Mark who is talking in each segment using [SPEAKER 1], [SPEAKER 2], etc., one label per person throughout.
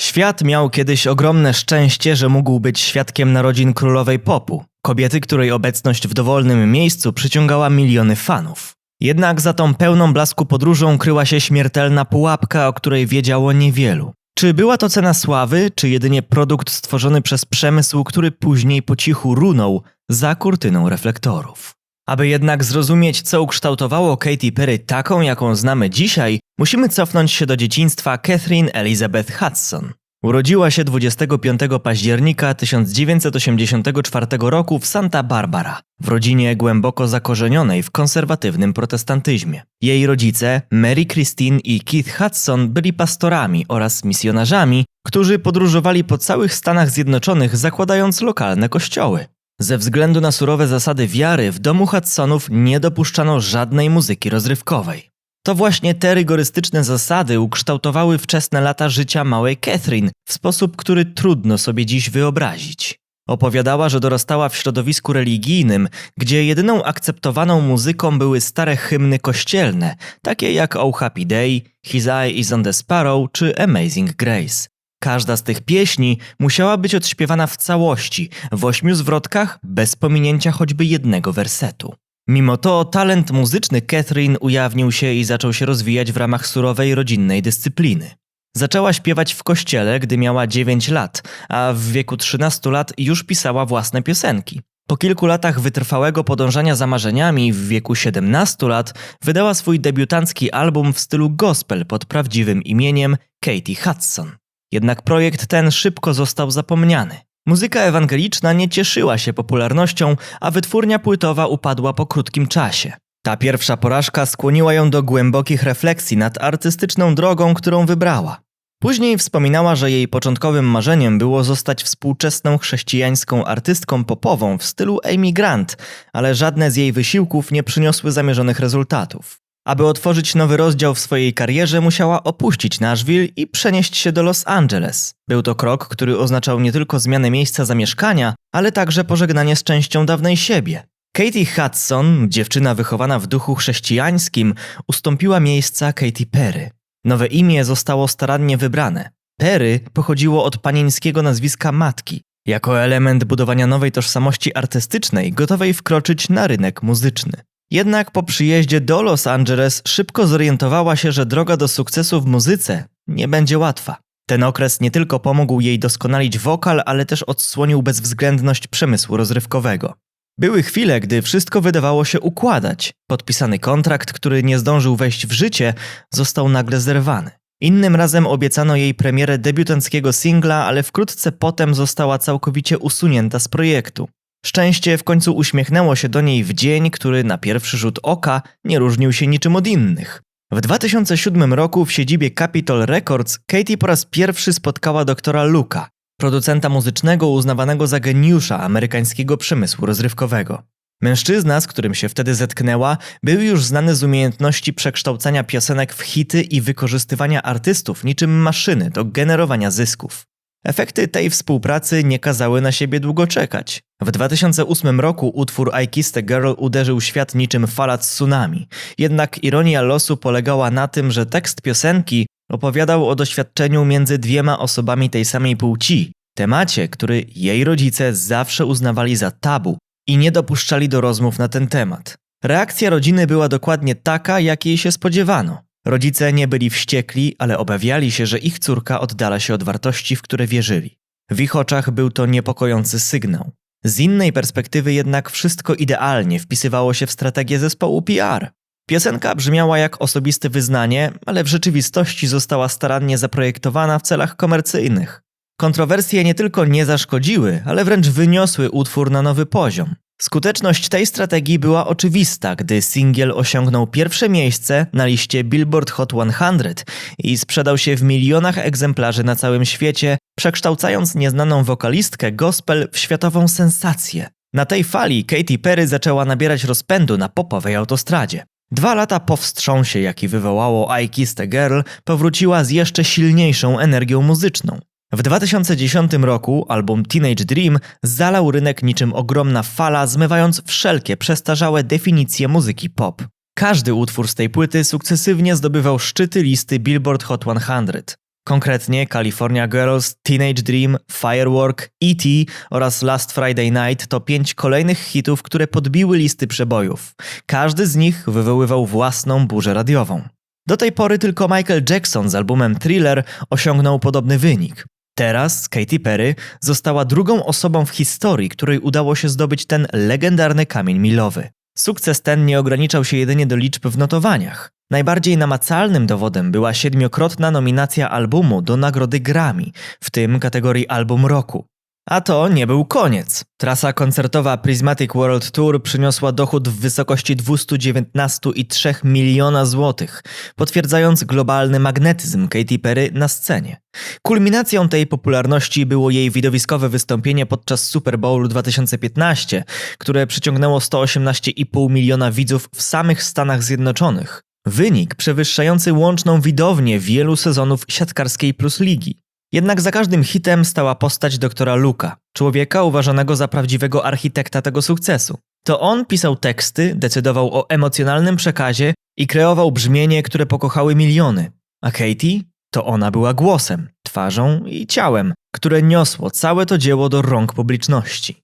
[SPEAKER 1] Świat miał kiedyś ogromne szczęście, że mógł być świadkiem narodzin królowej popu, kobiety, której obecność w dowolnym miejscu przyciągała miliony fanów. Jednak za tą pełną blasku podróżą kryła się śmiertelna pułapka, o której wiedziało niewielu. Czy była to cena sławy, czy jedynie produkt stworzony przez przemysł, który później po cichu runął za kurtyną reflektorów? Aby jednak zrozumieć, co ukształtowało Katy Perry taką, jaką znamy dzisiaj, musimy cofnąć się do dzieciństwa Catherine Elizabeth Hudson. Urodziła się 25 października 1984 roku w Santa Barbara, w rodzinie głęboko zakorzenionej w konserwatywnym protestantyzmie. Jej rodzice, Mary Christine i Keith Hudson, byli pastorami oraz misjonarzami, którzy podróżowali po całych Stanach Zjednoczonych, zakładając lokalne kościoły. Ze względu na surowe zasady wiary w domu Hudsonów nie dopuszczano żadnej muzyki rozrywkowej. To właśnie te rygorystyczne zasady ukształtowały wczesne lata życia małej Catherine w sposób, który trudno sobie dziś wyobrazić. Opowiadała, że dorastała w środowisku religijnym, gdzie jedyną akceptowaną muzyką były stare hymny kościelne, takie jak Oh Happy Day, His Eye is on the Sparrow czy Amazing Grace. Każda z tych pieśni musiała być odśpiewana w całości, w ośmiu zwrotkach, bez pominięcia choćby jednego wersetu. Mimo to talent muzyczny Catherine ujawnił się i zaczął się rozwijać w ramach surowej rodzinnej dyscypliny. Zaczęła śpiewać w kościele, gdy miała 9 lat, a w wieku 13 lat już pisała własne piosenki. Po kilku latach wytrwałego podążania za marzeniami w wieku 17 lat wydała swój debiutancki album w stylu gospel pod prawdziwym imieniem Katie Hudson. Jednak projekt ten szybko został zapomniany. Muzyka ewangeliczna nie cieszyła się popularnością, a wytwórnia płytowa upadła po krótkim czasie. Ta pierwsza porażka skłoniła ją do głębokich refleksji nad artystyczną drogą, którą wybrała. Później wspominała, że jej początkowym marzeniem było zostać współczesną chrześcijańską artystką popową w stylu Amy Grant, ale żadne z jej wysiłków nie przyniosły zamierzonych rezultatów. Aby otworzyć nowy rozdział w swojej karierze, musiała opuścić Nashville i przenieść się do Los Angeles. Był to krok, który oznaczał nie tylko zmianę miejsca zamieszkania, ale także pożegnanie z częścią dawnej siebie. Katie Hudson, dziewczyna wychowana w duchu chrześcijańskim, ustąpiła miejsca Katy Perry. Nowe imię zostało starannie wybrane. Perry pochodziło od panieńskiego nazwiska matki, jako element budowania nowej tożsamości artystycznej, gotowej wkroczyć na rynek muzyczny. Jednak po przyjeździe do Los Angeles szybko zorientowała się, że droga do sukcesu w muzyce nie będzie łatwa. Ten okres nie tylko pomógł jej doskonalić wokal, ale też odsłonił bezwzględność przemysłu rozrywkowego. Były chwile, gdy wszystko wydawało się układać. Podpisany kontrakt, który nie zdążył wejść w życie, został nagle zerwany. Innym razem obiecano jej premierę debiutanckiego singla, ale wkrótce potem została całkowicie usunięta z projektu. Szczęście w końcu uśmiechnęło się do niej w dzień, który na pierwszy rzut oka nie różnił się niczym od innych. W 2007 roku w siedzibie Capitol Records Katie po raz pierwszy spotkała doktora Luka, producenta muzycznego uznawanego za geniusza amerykańskiego przemysłu rozrywkowego. Mężczyzna, z którym się wtedy zetknęła, był już znany z umiejętności przekształcania piosenek w hity i wykorzystywania artystów niczym maszyny do generowania zysków. Efekty tej współpracy nie kazały na siebie długo czekać. W 2008 roku utwór I Kissed a Girl uderzył świat niczym fala tsunami. Jednak ironia losu polegała na tym, że tekst piosenki opowiadał o doświadczeniu między dwiema osobami tej samej płci, temacie, który jej rodzice zawsze uznawali za tabu i nie dopuszczali do rozmów na ten temat. Reakcja rodziny była dokładnie taka, jakiej się spodziewano. Rodzice nie byli wściekli, ale obawiali się, że ich córka oddala się od wartości, w które wierzyli. W ich oczach był to niepokojący sygnał. Z innej perspektywy jednak wszystko idealnie wpisywało się w strategię zespołu PR. Piosenka brzmiała jak osobiste wyznanie, ale w rzeczywistości została starannie zaprojektowana w celach komercyjnych. Kontrowersje nie tylko nie zaszkodziły, ale wręcz wyniosły utwór na nowy poziom. Skuteczność tej strategii była oczywista, gdy singiel osiągnął pierwsze miejsce na liście Billboard Hot 100 i sprzedał się w milionach egzemplarzy na całym świecie, przekształcając nieznaną wokalistkę gospel w światową sensację. Na tej fali Katy Perry zaczęła nabierać rozpędu na popowej autostradzie. Dwa lata po wstrząsie, jaki wywołało I Kissed a Girl, powróciła z jeszcze silniejszą energią muzyczną. W 2010 roku album Teenage Dream zalał rynek niczym ogromna fala, zmywając wszelkie przestarzałe definicje muzyki pop. Każdy utwór z tej płyty sukcesywnie zdobywał szczyty listy Billboard Hot 100. Konkretnie California Girls, Teenage Dream, Firework, E.T. oraz Last Friday Night to pięć kolejnych hitów, które podbiły listy przebojów. Każdy z nich wywoływał własną burzę radiową. Do tej pory tylko Michael Jackson z albumem Thriller osiągnął podobny wynik. Teraz Katy Perry została drugą osobą w historii, której udało się zdobyć ten legendarny kamień milowy. Sukces ten nie ograniczał się jedynie do liczb w notowaniach. Najbardziej namacalnym dowodem była siedmiokrotna nominacja albumu do nagrody Grammy, w tym kategorii Album Roku. A to nie był koniec. Trasa koncertowa Prismatic World Tour przyniosła dochód w wysokości 219,3 miliona złotych, potwierdzając globalny magnetyzm Katy Perry na scenie. Kulminacją tej popularności było jej widowiskowe wystąpienie podczas Super Bowlu 2015, które przyciągnęło 118,5 miliona widzów w samych Stanach Zjednoczonych. Wynik przewyższający łączną widownię wielu sezonów siatkarskiej plus ligi. Jednak za każdym hitem stała postać doktora Luka, człowieka uważanego za prawdziwego architekta tego sukcesu. To on pisał teksty, decydował o emocjonalnym przekazie i kreował brzmienie, które pokochały miliony. A Katie? To ona była głosem, twarzą i ciałem, które niosło całe to dzieło do rąk publiczności.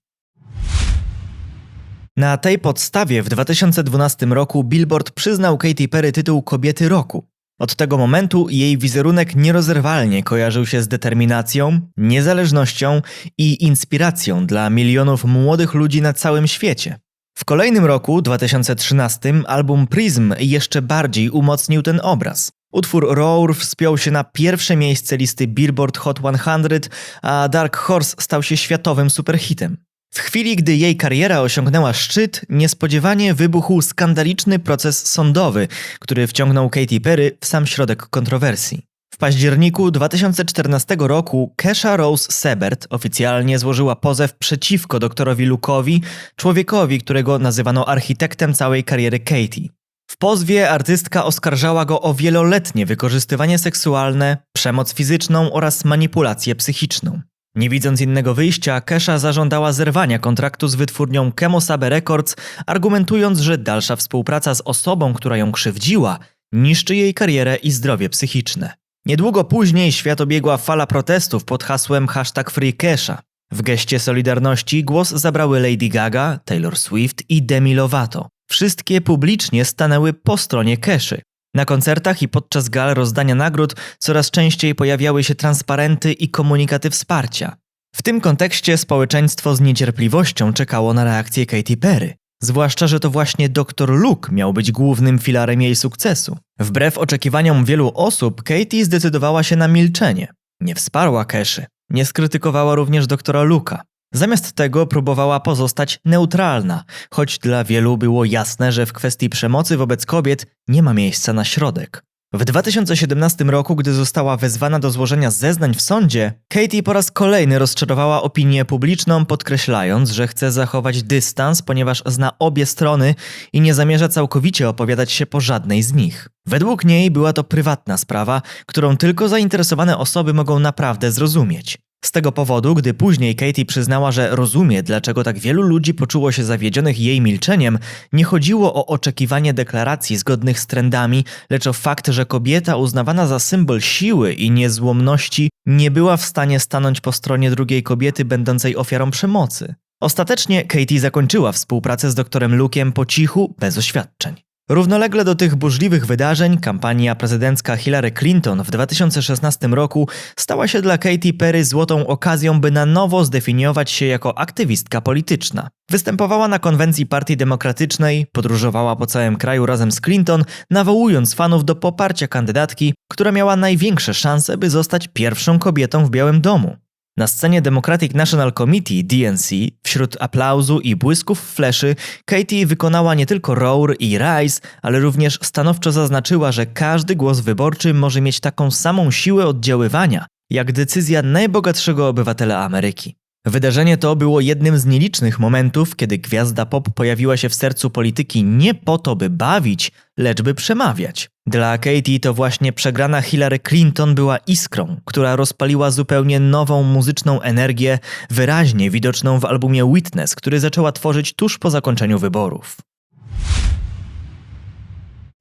[SPEAKER 1] Na tej podstawie w 2012 roku Billboard przyznał Katy Perry tytuł Kobiety Roku. Od tego momentu jej wizerunek nierozerwalnie kojarzył się z determinacją, niezależnością i inspiracją dla milionów młodych ludzi na całym świecie. W kolejnym roku, 2013, album Prism jeszcze bardziej umocnił ten obraz. Utwór Roar wspiął się na pierwsze miejsce listy Billboard Hot 100, a Dark Horse stał się światowym superhitem. W chwili, gdy jej kariera osiągnęła szczyt, niespodziewanie wybuchł skandaliczny proces sądowy, który wciągnął Katy Perry w sam środek kontrowersji. W październiku 2014 roku Kesha Rose Sebert oficjalnie złożyła pozew przeciwko doktorowi Luke'owi, człowiekowi, którego nazywano architektem całej kariery Katy. W pozwie artystka oskarżała go o wieloletnie wykorzystywanie seksualne, przemoc fizyczną oraz manipulację psychiczną. Nie widząc innego wyjścia, Kesha zażądała zerwania kontraktu z wytwórnią Kemosabe Records, argumentując, że dalsza współpraca z osobą, która ją krzywdziła, niszczy jej karierę i zdrowie psychiczne. Niedługo później świat obiegła fala protestów pod hasłem hashtag FreeKesha. W geście solidarności głos zabrały Lady Gaga, Taylor Swift i Demi Lovato. Wszystkie publicznie stanęły po stronie Keszy. Na koncertach i podczas gal rozdania nagród coraz częściej pojawiały się transparenty i komunikaty wsparcia. W tym kontekście społeczeństwo z niecierpliwością czekało na reakcję Katy Perry. Zwłaszcza, że to właśnie dr Luke miał być głównym filarem jej sukcesu. Wbrew oczekiwaniom wielu osób, Katy zdecydowała się na milczenie. Nie wsparła Keszy. Nie skrytykowała również doktora Luka. Zamiast tego próbowała pozostać neutralna, choć dla wielu było jasne, że w kwestii przemocy wobec kobiet nie ma miejsca na środek. W 2017 roku, gdy została wezwana do złożenia zeznań w sądzie, Katie po raz kolejny rozczarowała opinię publiczną, podkreślając, że chce zachować dystans, ponieważ zna obie strony i nie zamierza całkowicie opowiadać się po żadnej z nich. Według niej była to prywatna sprawa, którą tylko zainteresowane osoby mogą naprawdę zrozumieć. Z tego powodu, gdy później Katie przyznała, że rozumie, dlaczego tak wielu ludzi poczuło się zawiedzionych jej milczeniem, nie chodziło o oczekiwanie deklaracji zgodnych z trendami, lecz o fakt, że kobieta uznawana za symbol siły i niezłomności nie była w stanie stanąć po stronie drugiej kobiety będącej ofiarą przemocy. Ostatecznie Katie zakończyła współpracę z doktorem Luke'iem po cichu, bez oświadczeń. Równolegle do tych burzliwych wydarzeń kampania prezydencka Hillary Clinton w 2016 roku stała się dla Katy Perry złotą okazją, by na nowo zdefiniować się jako aktywistka polityczna. Występowała na konwencji Partii Demokratycznej, podróżowała po całym kraju razem z Clinton, nawołując fanów do poparcia kandydatki, która miała największe szanse, by zostać pierwszą kobietą w Białym Domu. Na scenie Democratic National Committee DNC, wśród aplauzu i błysków fleszy, Katie wykonała nie tylko Roar i Rise, ale również stanowczo zaznaczyła, że każdy głos wyborczy może mieć taką samą siłę oddziaływania, jak decyzja najbogatszego obywatela Ameryki. Wydarzenie to było jednym z nielicznych momentów, kiedy gwiazda pop pojawiła się w sercu polityki nie po to, by bawić, lecz by przemawiać. Dla Katie to właśnie przegrana Hillary Clinton była iskrą, która rozpaliła zupełnie nową muzyczną energię, wyraźnie widoczną w albumie Witness, który zaczęła tworzyć tuż po zakończeniu wyborów.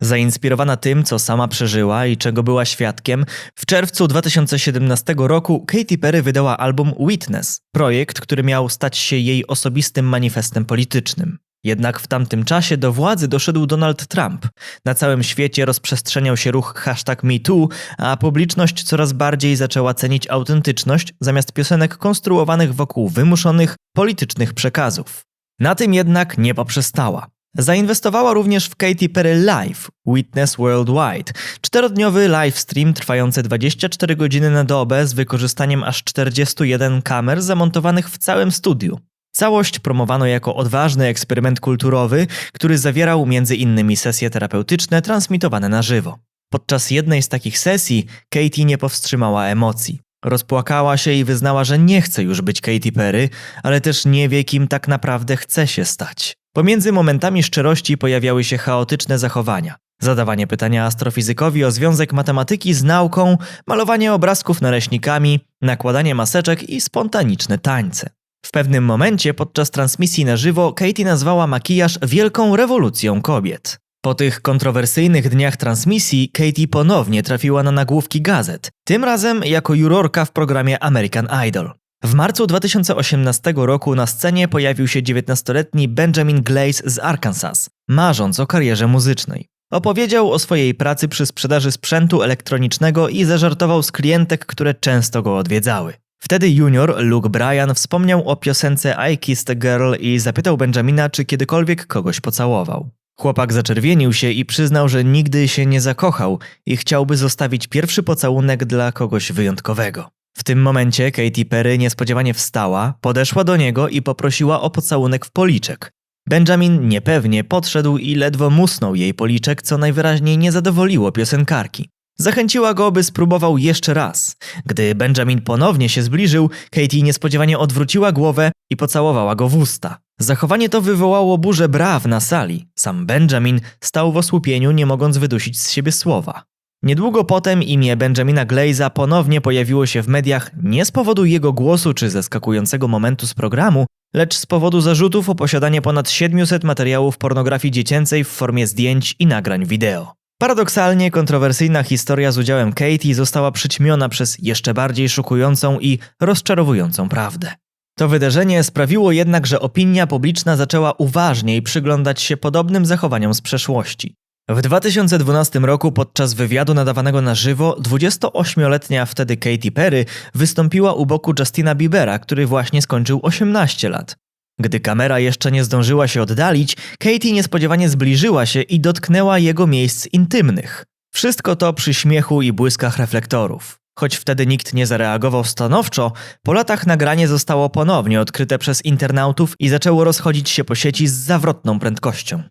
[SPEAKER 1] Zainspirowana tym, co sama przeżyła i czego była świadkiem, w czerwcu 2017 roku Katy Perry wydała album Witness, projekt, który miał stać się jej osobistym manifestem politycznym. Jednak w tamtym czasie do władzy doszedł Donald Trump. Na całym świecie rozprzestrzeniał się ruch hashtag MeToo, a publiczność coraz bardziej zaczęła cenić autentyczność zamiast piosenek konstruowanych wokół wymuszonych politycznych przekazów. Na tym jednak nie poprzestała. Zainwestowała również w Katy Perry Live, Witness Worldwide, czterodniowy livestream trwający 24 godziny na dobę z wykorzystaniem aż 41 kamer zamontowanych w całym studiu. Całość promowano jako odważny eksperyment kulturowy, który zawierał innymi sesje terapeutyczne transmitowane na żywo. Podczas jednej z takich sesji Katie nie powstrzymała emocji. Rozpłakała się i wyznała, że nie chce już być Katy Perry, ale też nie wie, kim tak naprawdę chce się stać. Pomiędzy momentami szczerości pojawiały się chaotyczne zachowania. Zadawanie pytania astrofizykowi o związek matematyki z nauką, malowanie obrazków nareśnikami, nakładanie maseczek i spontaniczne tańce. W pewnym momencie podczas transmisji na żywo Katie nazwała makijaż wielką rewolucją kobiet. Po tych kontrowersyjnych dniach transmisji Katie ponownie trafiła na nagłówki gazet, tym razem jako jurorka w programie American Idol. W marcu 2018 roku na scenie pojawił się 19-letni Benjamin Glaze z Arkansas, marząc o karierze muzycznej. Opowiedział o swojej pracy przy sprzedaży sprzętu elektronicznego i zażartował z klientek, które często go odwiedzały. Wtedy junior Luke Bryan wspomniał o piosence I Kissed a Girl i zapytał Benjamina, czy kiedykolwiek kogoś pocałował. Chłopak zaczerwienił się i przyznał, że nigdy się nie zakochał i chciałby zostawić pierwszy pocałunek dla kogoś wyjątkowego. W tym momencie Katy Perry niespodziewanie wstała, podeszła do niego i poprosiła o pocałunek w policzek. Benjamin niepewnie podszedł i ledwo musnął jej policzek, co najwyraźniej nie zadowoliło piosenkarki. Zachęciła go, by spróbował jeszcze raz. Gdy Benjamin ponownie się zbliżył, Katie niespodziewanie odwróciła głowę i pocałowała go w usta. Zachowanie to wywołało burzę braw na sali. Sam Benjamin stał w osłupieniu, nie mogąc wydusić z siebie słowa. Niedługo potem imię Benjamina Glaze'a ponownie pojawiło się w mediach nie z powodu jego głosu czy zaskakującego momentu z programu, lecz z powodu zarzutów o posiadanie ponad 700 materiałów pornografii dziecięcej w formie zdjęć i nagrań wideo. Paradoksalnie kontrowersyjna historia z udziałem Katie została przyćmiona przez jeszcze bardziej szokującą i rozczarowującą prawdę. To wydarzenie sprawiło jednak, że opinia publiczna zaczęła uważniej przyglądać się podobnym zachowaniom z przeszłości. W 2012 roku podczas wywiadu nadawanego na żywo 28-letnia wtedy Katy Perry wystąpiła u boku Justina Biebera, który właśnie skończył 18 lat. Gdy kamera jeszcze nie zdążyła się oddalić, Katie niespodziewanie zbliżyła się i dotknęła jego miejsc intymnych. Wszystko to przy śmiechu i błyskach reflektorów. Choć wtedy nikt nie zareagował stanowczo, po latach nagranie zostało ponownie odkryte przez internautów i zaczęło rozchodzić się po sieci z zawrotną prędkością.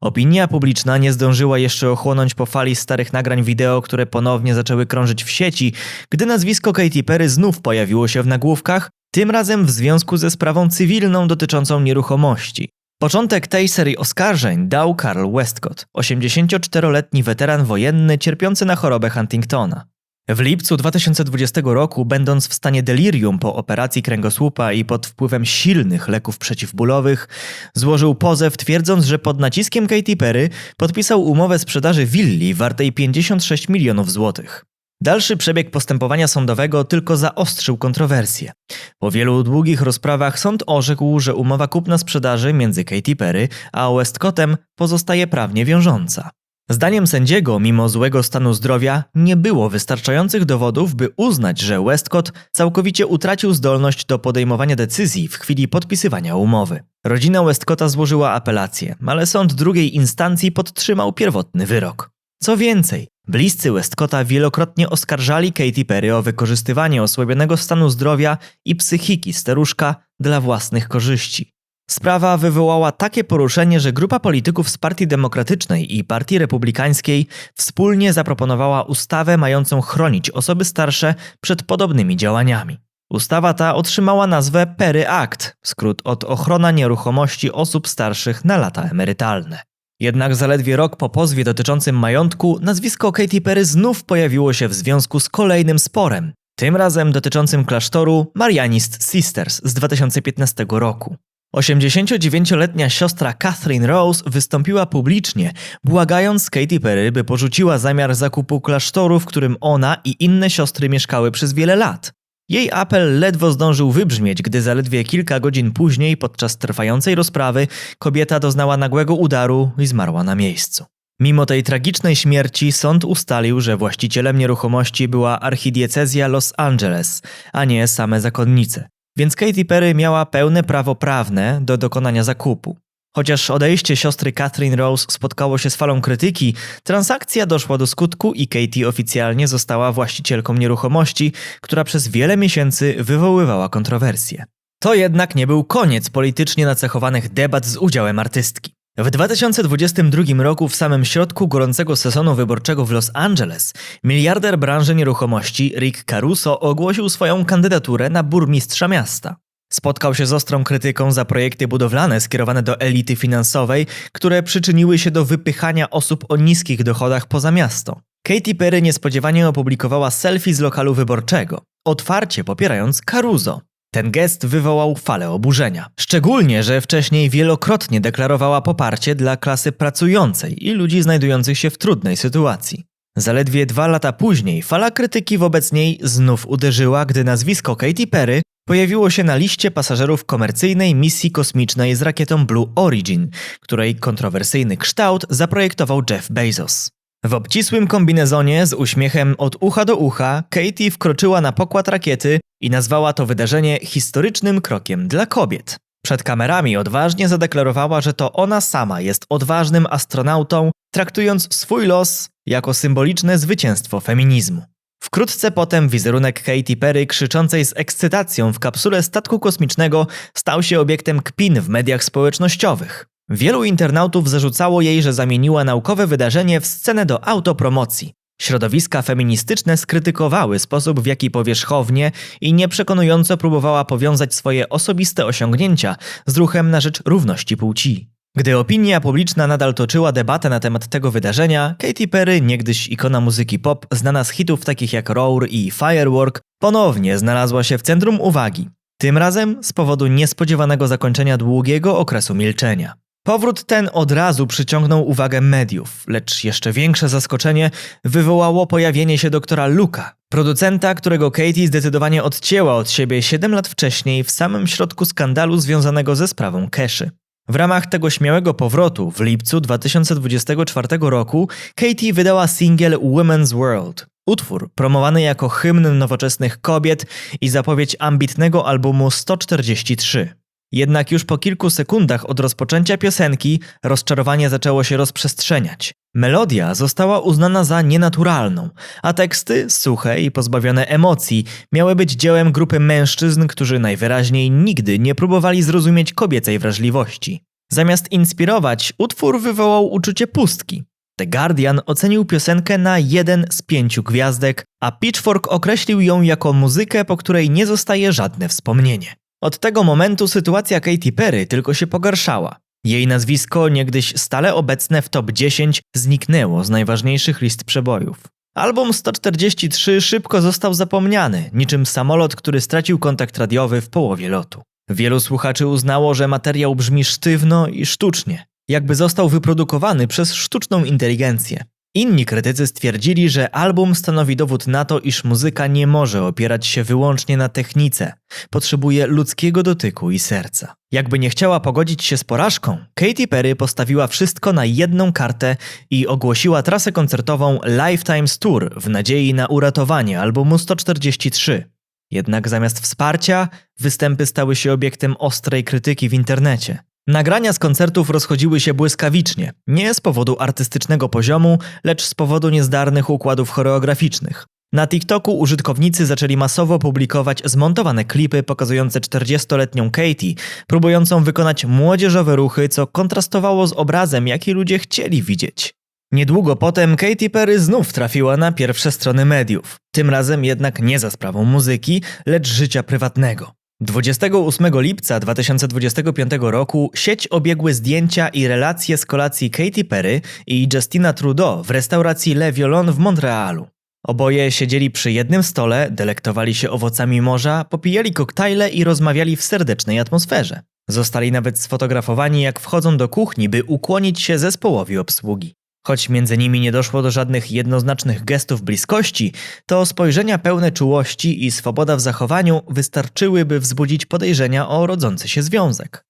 [SPEAKER 1] Opinia publiczna nie zdążyła jeszcze ochłonąć po fali starych nagrań wideo, które ponownie zaczęły krążyć w sieci, gdy nazwisko Katy Perry znów pojawiło się w nagłówkach, tym razem w związku ze sprawą cywilną dotyczącą nieruchomości. Początek tej serii oskarżeń dał Carl Westcott, 84-letni weteran wojenny cierpiący na chorobę Huntingtona. W lipcu 2020 roku, będąc w stanie delirium po operacji kręgosłupa i pod wpływem silnych leków przeciwbólowych, złożył pozew twierdząc, że pod naciskiem Katy Perry podpisał umowę sprzedaży willi wartej 56 milionów złotych. Dalszy przebieg postępowania sądowego tylko zaostrzył kontrowersje. Po wielu długich rozprawach sąd orzekł, że umowa kupna-sprzedaży między Katy Perry a Westcottem pozostaje prawnie wiążąca. Zdaniem sędziego, mimo złego stanu zdrowia, nie było wystarczających dowodów, by uznać, że Westcott całkowicie utracił zdolność do podejmowania decyzji w chwili podpisywania umowy. Rodzina Westcotta złożyła apelację, ale sąd drugiej instancji podtrzymał pierwotny wyrok. Co więcej, bliscy Westcotta wielokrotnie oskarżali Katy Perry o wykorzystywanie osłabionego stanu zdrowia i psychiki staruszka dla własnych korzyści. Sprawa wywołała takie poruszenie, że grupa polityków z Partii Demokratycznej i Partii Republikańskiej wspólnie zaproponowała ustawę mającą chronić osoby starsze przed podobnymi działaniami. Ustawa ta otrzymała nazwę Perry Act, skrót od ochrona nieruchomości osób starszych na lata emerytalne. Jednak zaledwie rok po pozwie dotyczącym majątku, nazwisko Katy Perry znów pojawiło się w związku z kolejnym sporem, tym razem dotyczącym klasztoru Marianist Sisters z 2015 roku. 89-letnia siostra Catherine Rose wystąpiła publicznie, błagając Katy Perry, by porzuciła zamiar zakupu klasztoru, w którym ona i inne siostry mieszkały przez wiele lat. Jej apel ledwo zdążył wybrzmieć, gdy zaledwie kilka godzin później, podczas trwającej rozprawy, kobieta doznała nagłego udaru i zmarła na miejscu. Mimo tej tragicznej śmierci sąd ustalił, że właścicielem nieruchomości była archidiecezja Los Angeles, a nie same zakonnice. Więc Katy Perry miała pełne prawo prawne do dokonania zakupu. Chociaż odejście siostry Catherine Rose spotkało się z falą krytyki, transakcja doszła do skutku i Katie oficjalnie została właścicielką nieruchomości, która przez wiele miesięcy wywoływała kontrowersje. To jednak nie był koniec politycznie nacechowanych debat z udziałem artystki. W 2022 roku, w samym środku gorącego sezonu wyborczego w Los Angeles, miliarder branży nieruchomości Rick Caruso ogłosił swoją kandydaturę na burmistrza miasta. Spotkał się z ostrą krytyką za projekty budowlane skierowane do elity finansowej, które przyczyniły się do wypychania osób o niskich dochodach poza miasto. Katy Perry niespodziewanie opublikowała selfie z lokalu wyborczego, otwarcie popierając Caruso. Ten gest wywołał falę oburzenia. Szczególnie, że wcześniej wielokrotnie deklarowała poparcie dla klasy pracującej i ludzi znajdujących się w trudnej sytuacji. Zaledwie dwa lata później fala krytyki wobec niej znów uderzyła, gdy nazwisko Katy Perry pojawiło się na liście pasażerów komercyjnej misji kosmicznej z rakietą Blue Origin, której kontrowersyjny kształt zaprojektował Jeff Bezos. W obcisłym kombinezonie z uśmiechem od ucha do ucha Katie wkroczyła na pokład rakiety i nazwała to wydarzenie historycznym krokiem dla kobiet. Przed kamerami odważnie zadeklarowała, że to ona sama jest odważnym astronautą, traktując swój los jako symboliczne zwycięstwo feminizmu. Wkrótce potem wizerunek Katy Perry krzyczącej z ekscytacją w kapsule statku kosmicznego stał się obiektem kpin w mediach społecznościowych. Wielu internautów zarzucało jej, że zamieniła naukowe wydarzenie w scenę do autopromocji. Środowiska feministyczne skrytykowały sposób, w jaki powierzchownie i nieprzekonująco próbowała powiązać swoje osobiste osiągnięcia z ruchem na rzecz równości płci. Gdy opinia publiczna nadal toczyła debatę na temat tego wydarzenia, Katy Perry, niegdyś ikona muzyki pop, znana z hitów takich jak Roar i Firework, ponownie znalazła się w centrum uwagi. Tym razem z powodu niespodziewanego zakończenia długiego okresu milczenia. Powrót ten od razu przyciągnął uwagę mediów, lecz jeszcze większe zaskoczenie wywołało pojawienie się doktora Luka, producenta, którego Katie zdecydowanie odcięła od siebie 7 lat wcześniej w samym środku skandalu związanego ze sprawą Keszy. W ramach tego śmiałego powrotu w lipcu 2024 roku Katie wydała singiel Women's World. Utwór promowany jako hymn nowoczesnych kobiet i zapowiedź ambitnego albumu 143. Jednak już po kilku sekundach od rozpoczęcia piosenki rozczarowanie zaczęło się rozprzestrzeniać. Melodia została uznana za nienaturalną, a teksty, suche i pozbawione emocji, miały być dziełem grupy mężczyzn, którzy najwyraźniej nigdy nie próbowali zrozumieć kobiecej wrażliwości. Zamiast inspirować, utwór wywołał uczucie pustki. The Guardian ocenił piosenkę na jeden z pięciu gwiazdek, a Pitchfork określił ją jako muzykę, po której nie zostaje żadne wspomnienie. Od tego momentu sytuacja Katy Perry tylko się pogarszała. Jej nazwisko, niegdyś stale obecne w top 10, zniknęło z najważniejszych list przebojów. Album 143 szybko został zapomniany, niczym samolot, który stracił kontakt radiowy w połowie lotu. Wielu słuchaczy uznało, że materiał brzmi sztywno i sztucznie, jakby został wyprodukowany przez sztuczną inteligencję. Inni krytycy stwierdzili, że album stanowi dowód na to, iż muzyka nie może opierać się wyłącznie na technice, potrzebuje ludzkiego dotyku i serca. Jakby nie chciała pogodzić się z porażką, Katy Perry postawiła wszystko na jedną kartę i ogłosiła trasę koncertową Lifetimes Tour w nadziei na uratowanie albumu 143. Jednak zamiast wsparcia, występy stały się obiektem ostrej krytyki w internecie. Nagrania z koncertów rozchodziły się błyskawicznie, nie z powodu artystycznego poziomu, lecz z powodu niezdarnych układów choreograficznych. Na TikToku użytkownicy zaczęli masowo publikować zmontowane klipy pokazujące 40-letnią Katie, próbującą wykonać młodzieżowe ruchy, co kontrastowało z obrazem, jaki ludzie chcieli widzieć. Niedługo potem Katy Perry znów trafiła na pierwsze strony mediów, tym razem jednak nie za sprawą muzyki, lecz życia prywatnego. 28 lipca 2025 roku sieć obiegły zdjęcia i relacje z kolacji Katy Perry i Justina Trudeau w restauracji Le Violon w Montrealu. Oboje siedzieli przy jednym stole, delektowali się owocami morza, popijali koktajle i rozmawiali w serdecznej atmosferze. Zostali nawet sfotografowani, jak wchodzą do kuchni, by ukłonić się zespołowi obsługi. Choć między nimi nie doszło do żadnych jednoznacznych gestów bliskości, to spojrzenia pełne czułości i swoboda w zachowaniu wystarczyły, by wzbudzić podejrzenia o rodzący się związek.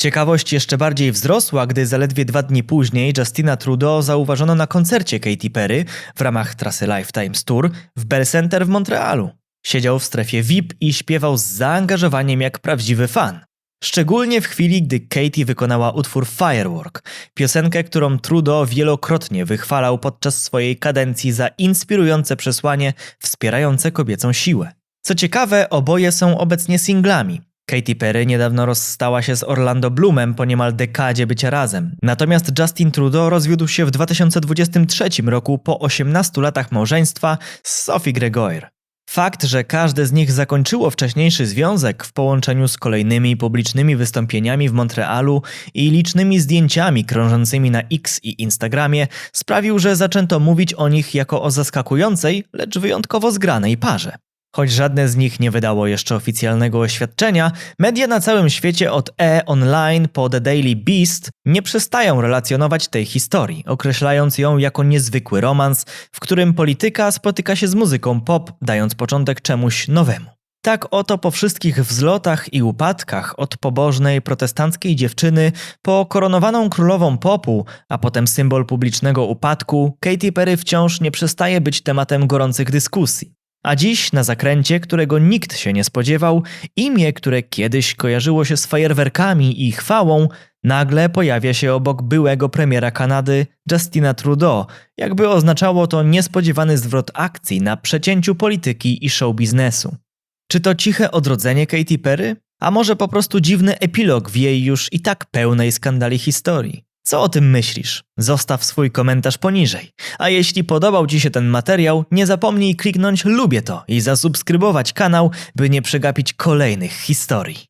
[SPEAKER 1] Ciekawość jeszcze bardziej wzrosła, gdy zaledwie dwa dni później Justina Trudeau zauważono na koncercie Katy Perry w ramach trasy Lifetimes Tour w Bell Center w Montrealu. Siedział w strefie VIP i śpiewał z zaangażowaniem jak prawdziwy fan. Szczególnie w chwili, gdy Katy wykonała utwór Firework, piosenkę, którą Trudeau wielokrotnie wychwalał podczas swojej kadencji za inspirujące przesłanie wspierające kobiecą siłę. Co ciekawe, oboje są obecnie singlami. Katy Perry niedawno rozstała się z Orlando Bloomem po niemal dekadzie bycia razem. Natomiast Justin Trudeau rozwiódł się w 2023 roku po 18 latach małżeństwa z Sophie Gregoire. Fakt, że każde z nich zakończyło wcześniejszy związek w połączeniu z kolejnymi publicznymi wystąpieniami w Montrealu i licznymi zdjęciami krążącymi na X i Instagramie sprawił, że zaczęto mówić o nich jako o zaskakującej, lecz wyjątkowo zgranej parze. Choć żadne z nich nie wydało jeszcze oficjalnego oświadczenia, media na całym świecie od E! Online po The Daily Beast nie przestają relacjonować tej historii, określając ją jako niezwykły romans, w którym polityka spotyka się z muzyką pop, dając początek czemuś nowemu. Tak oto po wszystkich wzlotach i upadkach, od pobożnej protestanckiej dziewczyny po koronowaną królową popu, a potem symbol publicznego upadku, Katy Perry wciąż nie przestaje być tematem gorących dyskusji. A dziś, na zakręcie, którego nikt się nie spodziewał, imię, które kiedyś kojarzyło się z fajerwerkami i chwałą, nagle pojawia się obok byłego premiera Kanady Justina Trudeau, jakby oznaczało to niespodziewany zwrot akcji na przecięciu polityki i show biznesu. Czy to ciche odrodzenie Katy Perry? A może po prostu dziwny epilog w jej już i tak pełnej skandali historii? Co o tym myślisz? Zostaw swój komentarz poniżej. A jeśli podobał Ci się ten materiał, nie zapomnij kliknąć lubię to i zasubskrybować kanał, by nie przegapić kolejnych historii.